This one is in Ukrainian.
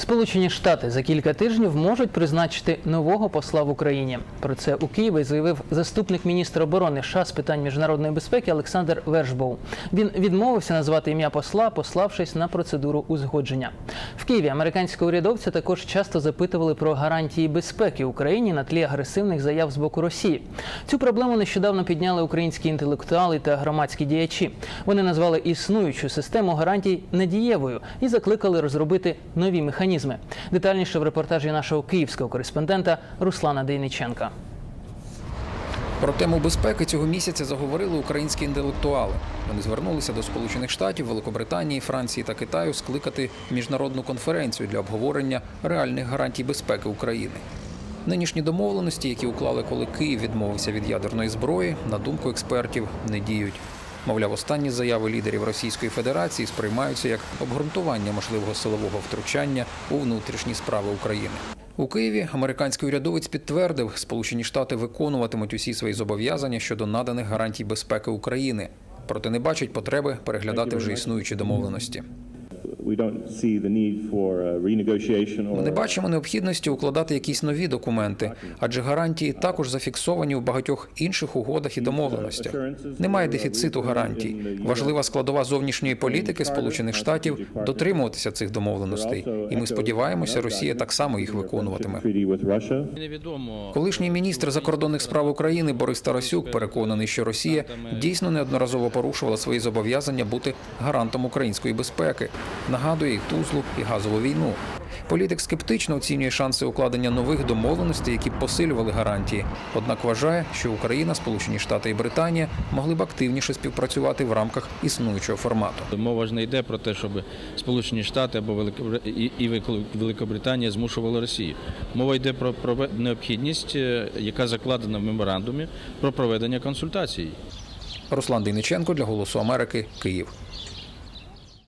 Сполучені Штати за кілька тижнів можуть призначити нового посла в Україні. Про це у Києві заявив заступник міністра оборони США з питань міжнародної безпеки Олександр Вершбоу. Він відмовився назвати ім'я посла, пославшись на процедуру узгодження. В Києві американського урядовця також часто запитували про гарантії безпеки Україні на тлі агресивних заяв з боку Росії. Цю проблему нещодавно підняли українські інтелектуали та громадські діячі. Вони назвали існуючу систему гарантій недієвою і закликали розробити нові механізми. Детальніше в репортажі нашого київського кореспондента Руслана Дейниченка. Про тему безпеки цього місяця заговорили українські інтелектуали. Вони звернулися до Сполучених Штатів, Великобританії, Франції та Китаю скликати міжнародну конференцію для обговорення реальних гарантій безпеки України. Нинішні домовленості, які уклали, коли Київ відмовився від ядерної зброї, на думку експертів, не діють. Мовляв, останні заяви лідерів Російської Федерації сприймаються як обґрунтування можливого силового втручання у внутрішні справи України. У Києві американський урядовець підтвердив, Сполучені Штати виконуватимуть усі свої зобов'язання щодо наданих гарантій безпеки України, проте не бачать потреби переглядати вже існуючі домовленості. Ми не бачимо необхідності укладати якісь нові документи, адже гарантії також зафіксовані у багатьох інших угодах і домовленостях. Немає дефіциту гарантій. Важлива складова зовнішньої політики Сполучених Штатів дотримуватися цих домовленостей, і ми сподіваємося, Росія так само їх виконуватиме. Колишній міністр закордонних справ України Борис Тарасюк переконаний, що Росія дійсно неодноразово порушувала свої зобов'язання бути гарантом української безпеки. Нагадує і Тузлу, і газову війну. Політик скептично оцінює шанси укладення нових домовленостей, які б посилювали гарантії. Однак вважає, що Україна, Сполучені Штати і Британія могли б активніше співпрацювати в рамках існуючого формату. мова ж не йде про те, щоб Сполучені Штати або і- Великобританія змушували Росію. Мова йде про необхідність, е, яка закладена в меморандумі про проведення консультацій. Руслан Дейниченко для Голосу Америки, Київ.